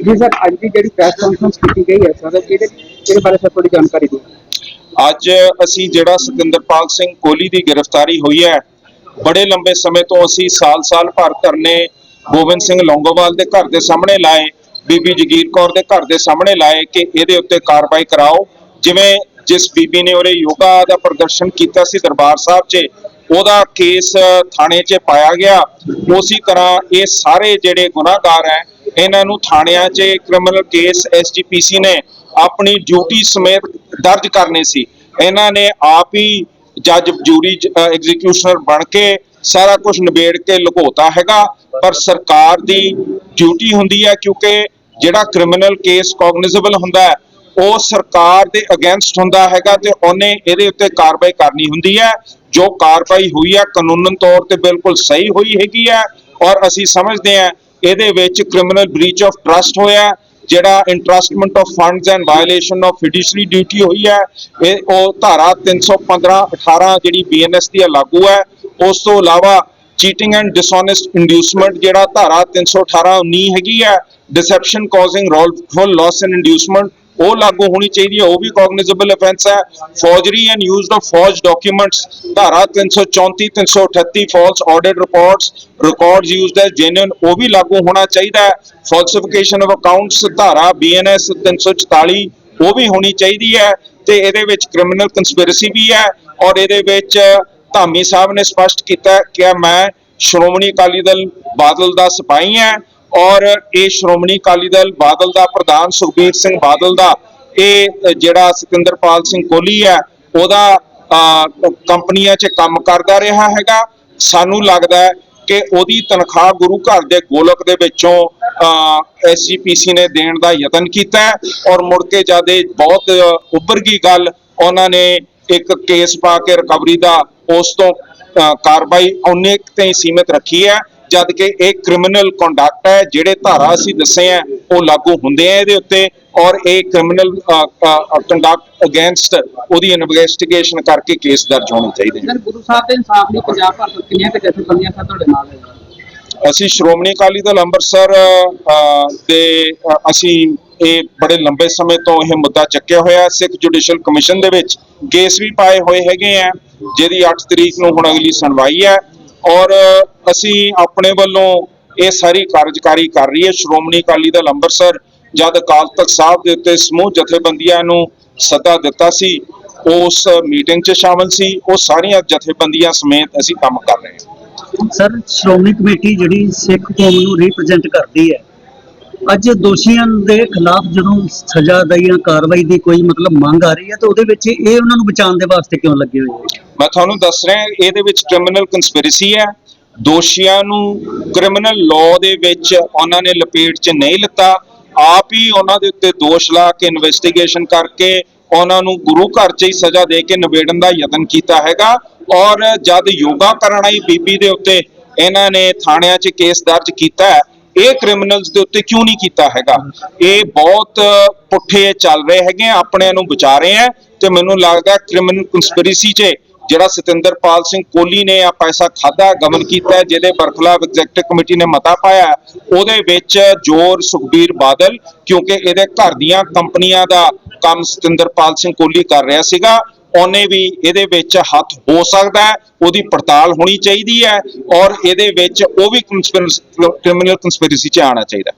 ਜੀ ਸਰ, ਅੱਜ ਦੀ ਜਿਹੜੀ ਪ੍ਰੈਸ ਕਾਨਫਰੰਸ ਕੀਤੀ ਗਈ ਹੈ, ਸਰ ਇਹਦੇ ਇਹਦੇ ਬਾਰੇ ਸਰ ਥੋੜੀ ਜਾਣਕਾਰੀ ਦਿਓ? ਅੱਜ ਅਸੀਂ ਜਿਹੜਾ ਸਤਿੰਦਰਪਾਲ ਸਿੰਘ ਕੋਹਲੀ ਦੀ ਗ੍ਰਿਫਤਾਰੀ ਹੋਈ ਹੈ, ਬੜੇ ਲੰਬੇ ਸਮੇਂ ਤੋਂ ਅਸੀਂ ਸਾਲ-ਸਾਲ ਭਰ ਧਰਨੇ ਗੋਬਿੰਦ ਸਿੰਘ ਲੌਂਗੋਵਾਲ ਦੇ ਘਰ ਦੇ ਸਾਹਮਣੇ ਲਾਏ, ਬੀਬੀ ਜਗੀਰ ਕੌਰ ਦੇ ਘਰ ਦੇ ਸਾਹਮਣੇ ਲਾਏ ਕਿ ਇਹਦੇ ਉੱਤੇ ਕਾਰਵਾਈ ਕਰਾਓ। ਜਿਵੇਂ ਜਿਸ ਬੀਬੀ ਨੇ ਉਹਰੇ ਯੋਗਾ ਦਾ ਪ੍ਰਦਰਸ਼ਨ ਕੀਤਾ ਸੀ ਦਰਬਾਰ ਸਾਹਿਬ 'ਚ, ਉਹਦਾ ਕੇਸ ਥਾਣੇ 'ਚ ਪਾਇਆ ਗਿਆ। ਉਸੇ ਤਰ੍ਹਾਂ ਇਹ ਸਾਰੇ ਜਿਹੜੇ ਗੁਨਾਹਗਾਰ ਹੈ ਇਹਨਾਂ ਨੂੰ ਥਾਣਿਆਂ 'ਚ ਕ੍ਰਿਮੀਨਲ ਕੇਸ ਐਸਜੀਪੀਸੀ ਨੇ ਆਪਣੀ ਡਿਊਟੀ ਸਮੇਤ ਦਰਜ ਕਰਨੇ ਸੀ। ਇਹਨਾਂ ਨੇ ਆਪ ਹੀ ਜੱਜ ਜੂਰੀ ਐਗਜ਼ੀਕਿਊਸ਼ਨਰ ਬਣ ਕੇ ਸਾਰਾ ਕੁਝ ਨਿਬੇੜ ਕੇ ਲੁਕੋਤਾ ਹੈਗਾ, ਪਰ ਸਰਕਾਰ ਦੀ ਡਿਊਟੀ ਹੁੰਦੀ ਹੈ ਕਿਉਂਕਿ ਜਿਹੜਾ ਕ੍ਰਿਮੀਨਲ ਕੇਸ ਕੌਗਨਿਜ਼ੇਬਲ ਹੁੰਦਾ ਹੈ, ਉਹ ਸਰਕਾਰ ਦੇ ਅਗੇਂਸਟ ਹੁੰਦਾ ਹੈਗਾ ਤੇ ਉਹਨੇ ਇਹਦੇ ਉੱਤੇ ਕਾਰਵਾਈ ਕਰਨੀ ਹੁੰਦੀ ਹੈ। ਜੋ ਕਾਰਵਾਈ ਹੋਈ ਹੈ ਕਾਨੂੰਨ ਤੌਰ ਤੇ ਬਿਲਕੁਲ ਸਹੀ ਹੋਈ ਹੈਗੀ ਹੈ ਔਰ ਅਸੀਂ ਸਮਝਦੇ ਹਾਂ ਇਹਦੇ ਵਿੱਚ ਕ੍ਰਿਮੀਨਲ ਬ੍ਰੀਚ ਆਫ ਟਰਸਟ ਹੋਇਆ ਜਿਹੜਾ entrustment of funds and violation of fiduciary duty ਹੋਈ ਹੈ, ਇਹ ਉਹ ਧਾਰਾ 315 18 ਜਿਹੜੀ ਬੀਐਨਐਸ ਦੀ ਹੈ, ਲਾਗੂ ਹੈ। ਉਸ ਤੋਂ ਇਲਾਵਾ ਚੀਟਿੰਗ ਐਂਡ ਡਿਸਹੋਨੈਸਟ ਇੰਡਿਊਸਮੈਂਟ ਜਿਹੜਾ ਧਾਰਾ 318 19 ਹੈਗੀ ਹੈ deception causing wrongful loss and inducement ਉਹ ਲਾਗੂ ਹੋਣੀ ਚਾਹੀਦੀ ਹੈ, ਉਹ ਵੀ ਕੌਗਨਿਜ਼ੇਬਲ ਅਫੈਂਸ ਹੈ। Forgery and used of forged documents ਧਾਰਾ 334 338 false audit reports records used as genuine ਉਹ ਵੀ ਲਾਗੂ ਹੋਣਾ ਚਾਹੀਦਾ ਹੈ। ਫਾਲਸੀਫਿਕੇਸ਼ਨ ਆਫ ਅਕਾਊਂਟਸ ਧਾਰਾ ਬੀਐਨਐਸ 344 ਉਹ ਵੀ ਹੋਣੀ ਚਾਹੀਦੀ ਹੈ। ਤੇ ਇਹਦੇ ਵਿੱਚ ਕ੍ਰਿਮੀਨਲ ਕੰਸਪੀਰੇਸੀ ਵੀ ਹੈ ਔਰ ਇਹਦੇ ਵਿੱਚ ਧਾਮੀ ਸਾਹਿਬ ਨੇ ਸਪਸ਼ਟ ਕੀਤਾ ਕਿ ਮੈਂ ਸ਼੍ਰੋਮਣੀ ਅਕਾਲੀ ਦਲ ਬਾਦਲ ਦਾ ਸਿਪਾਹੀ ਹਾਂ। ਔਰ ਇਹ ਸ਼੍ਰੋਮਣੀ ਅਕਾਲੀ ਦਲ ਬਾਦਲ ਦਾ, ਪ੍ਰਧਾਨ ਸੁਖਬੀਰ ਸਿੰਘ ਬਾਦਲ ਦਾ, ਇਹ ਜਿਹੜਾ ਸਤਿੰਦਰਪਾਲ ਸਿੰਘ ਕੋਹਲੀ ਹੈ, ਉਹਦਾ ਕੰਪਨੀਆਂ 'ਚ ਕੰਮ ਕਰਦਾ ਰਿਹਾ ਹੈਗਾ। ਸਾਨੂੰ ਲੱਗਦਾ ਕਿ ਉਹਦੀ ਤਨਖਾਹ ਗੁਰੂ ਘਰ ਦੇ ਗੋਲਕ ਦੇ ਵਿੱਚੋਂ ਐਸਜੀਪੀਸੀ ਨੇ ਦੇਣ ਦਾ ਯਤਨ ਕੀਤਾ ਹੈ ਔਰ ਮੁੜ ਕੇ ਜਦ ਇਹ ਬਹੁਤ ਉੱਭਰ ਗਈ ਗੱਲ, ਉਹਨਾਂ ਨੇ ਇੱਕ ਕੇਸ ਪਾ ਕੇ ਰਿਕਵਰੀ ਦਾ, ਉਸ ਤੋਂ ਕਾਰਵਾਈ ਉਹਨੇ ਤੇ ਹੀ ਸੀਮਿਤ ਰੱਖੀ ਹੈ। ਜਦ ਕਿ ਇਹ ਕ੍ਰਿਮੀਨਲ ਕੰਡਕਟ ਹੈ ਜਿਹੜੇ ਧਾਰਾ ਅਸੀਂ ਦੱਸੇ ਆ ਉਹ ਲਾਗੂ ਹੁੰਦੇ ਆ ਇਹਦੇ ਉੱਤੇ ਔਰ ਇਹ ਕ੍ਰਿਮੀਨਲ ਕੰਡਕਟ ਅਗੇਂਸਟ ਉਹਦੀ ਇਨਵੈਸਟੀਗੇਸ਼ਨ ਕਰਕੇ ਕੇਸ ਦਰਜ ਹੋਣੇ ਚਾਹੀਦੇ ਸਰ ਗੁਰੂ ਸਾਹਿਬ ਦੇ ਇਨਸਾਫ ਲਈ ਪੰਜਾਬ ਭਰ ਤੋਂ ਕਿੰਨੀਆਂ ਕੁ ਜਥੇਬੰਦੀਆਂ ਸਰ ਤੁਹਾਡੇ ਨਾਲ ਹੈ ਅਸੀਂ ਸ਼੍ਰੋਮਣੀ ਅਕਾਲੀ ਦਲ ਅੰਮ੍ਰਿਤਸਰ ਦੇ ਅਸੀਂ ਇਹ ਬੜੇ ਲੰਬੇ ਸਮੇਂ ਤੋਂ ਇਹ ਮੁੱਦਾ ਚੱਕਿਆ ਹੋਇਆ। ਸਿੱਖ ਜੁਡੀਸ਼ੀਅਲ ਕਮਿਸ਼ਨ ਦੇ ਵਿੱਚ ਕੇਸ ਵੀ ਪਾਏ ਹੋਏ ਹੈਗੇ ਆ ਜਿਹਦੀ 8 ਤਰੀਕ ਨੂੰ ਹੁਣ ਅਗਲੀ ਸੁਣਵਾਈ ਹੈ। ਔਰ ਅਸੀਂ ਆਪਣੇ ਵੱਲੋਂ ਇਹ ਸਾਰੀ ਕਾਰਜਕਾਰੀ ਕਰ ਰਹੀ ਹੈ। ਸ਼੍ਰੋਮਣੀ ਅਕਾਲੀ ਦਲ ਅੰਮ੍ਰਿਤਸਰ ਜਦ ਅਕਾਲ ਤਖਤ ਸਾਹਿਬ ਦੇ ਉੱਤੇ ਸਮੂਹ ਜਥੇਬੰਦੀਆਂ ਨੂੰ ਸੱਦਾ ਦਿੱਤਾ ਸੀ, ਉਸ ਮੀਟਿੰਗ 'ਚ ਸ਼ਾਮਲ ਸੀ। ਉਹ ਸਾਰੀਆਂ ਜਥੇਬੰਦੀਆਂ ਸਮੇਤ ਅਸੀਂ ਕੰਮ ਕਰ ਰਹੇ ਹਾਂ। ਸਰ, ਸ਼੍ਰੋਮਣੀ ਕਮੇਟੀ ਜਿਹੜੀ ਸਿੱਖ ਕੌਮ ਨੂੰ ਰਿਪਰੈਜ਼ੈਂਟ ਕਰਦੀ ਹੈ ਅੱਜ ਦੋਸ਼ੀਆਂ ਦੇ ਖਿਲਾਫ ਜਦੋਂ ਸਜ਼ਾ ਦਾ ਜਾਂ ਕਾਰਵਾਈ ਦੀ ਕੋਈ ਮਤਲਬ ਮੰਗ ਆ ਰਹੀ ਹੈ, ਤਾਂ ਉਹਦੇ ਵਿੱਚ ਇਹ ਉਹਨਾਂ ਨੂੰ ਬਚਾਉਣ ਦੇ ਵਾਸਤੇ ਕਿਉਂ ਲੱਗੇ ਹੋਏ ਹੈ ਮੈਂ ਤੁਹਾਨੂੰ ਦੱਸ ਰਿਹਾ, ਇਹਦੇ ਵਿੱਚ ਕ੍ਰਿਮੀਨਲ ਕੰਸਪੀਰੇਸੀ ਹੈ। ਦੋਸ਼ੀਆਂ ਨੂੰ ਕ੍ਰਿਮੀਨਲ ਲਾਅ ਦੇ ਵਿੱਚ ਉਹਨਾਂ ਨੇ ਲਪੇਟ 'ਚ ਨਹੀਂ ਲਿੱਤਾ। ਆਪ ਹੀ ਉਹਨਾਂ ਦੇ ਉੱਤੇ ਦੋਸ਼ ਲਾ ਕੇ ਇਨਵੈਸਟੀਗੇਸ਼ਨ ਕਰਕੇ ਉਹਨਾਂ ਨੂੰ ਗੁਰੂ ਘਰ 'ਚ ਹੀ ਸਜ਼ਾ ਦੇ ਕੇ ਨਿਬੇੜਨ ਦਾ ਯਤਨ ਕੀਤਾ ਹੈਗਾ। ਔਰ ਜਦ ਯੋਗਾ ਕਰਨ ਆਈ ਬੀਬੀ ਦੇ ਉੱਤੇ, ਇਹਨਾਂ ਨੇ ਥਾਣਿਆਂ 'ਚ ਕੇਸ ਦਰਜ ਕੀਤਾ ਹੈ। ਇਹ ਕ੍ਰਿਮੀਨਲਸ ਦੇ ਉੱਤੇ ਕਿਉਂ ਨਹੀਂ ਕੀਤਾ ਹੈਗਾ? ਇਹ ਬਹੁਤ ਪੁੱਠੇ ਚੱਲ ਰਹੇ ਹੈਗੇ ਆ, ਆਪਣਿਆਂ ਨੂੰ ਬਚਾ ਰਹੇ ਆ ਤੇ ਮੈਨੂੰ ਲੱਗਦਾ ਕ੍ਰਿਮੀਨਲ ਕੰਸਪੀਰੇਸੀ 'ਚ ਜਿਹੜਾ ਸਤਿੰਦਰਪਾਲ ਸਿੰਘ ਕੋਹਲੀ ਨੇ ਆ ਪੈਸਾ ਖਾਦਾ ਗਮਨ ਕੀਤਾ ਜਿਹਦੇ ਬਰਖਲਾਫ ਐਗਜ਼ੈਕਟਿਵ ਕਮੇਟੀ ਨੇ ਮਤਾ ਪਾਇਆ ਉਹਦੇ ਵਿੱਚ ਜ਼ੋਰ ਸੁਖਬੀਰ ਬਾਦਲ ਕਿਉਂਕਿ ਇਹਦੇ ਘਰ ਦੀਆਂ ਕੰਪਨੀਆਂ ਦਾ ਕੰਮ ਸਤਿੰਦਰਪਾਲ ਸਿੰਘ ਕੋਹਲੀ ਕਰ ਰਿਹਾ ਸੀਗਾ। ਉਹਨੇ ਵੀ ਇਹਦੇ ਵਿੱਚ ਹੱਥ ਹੋ ਸਕਦਾ ਹੈ, ਉਹਦੀ ਪੜਤਾਲ ਹੋਣੀ ਚਾਹੀਦੀ ਹੈ ਔਰ ਇਹਦੇ ਵਿੱਚ ਉਹ ਵੀ ਕ੍ਰਿਮੀਨਲ ਕੰਸਪੀਰੇਸੀ 'ਚ ਆਉਣਾ ਚਾਹੀਦਾ।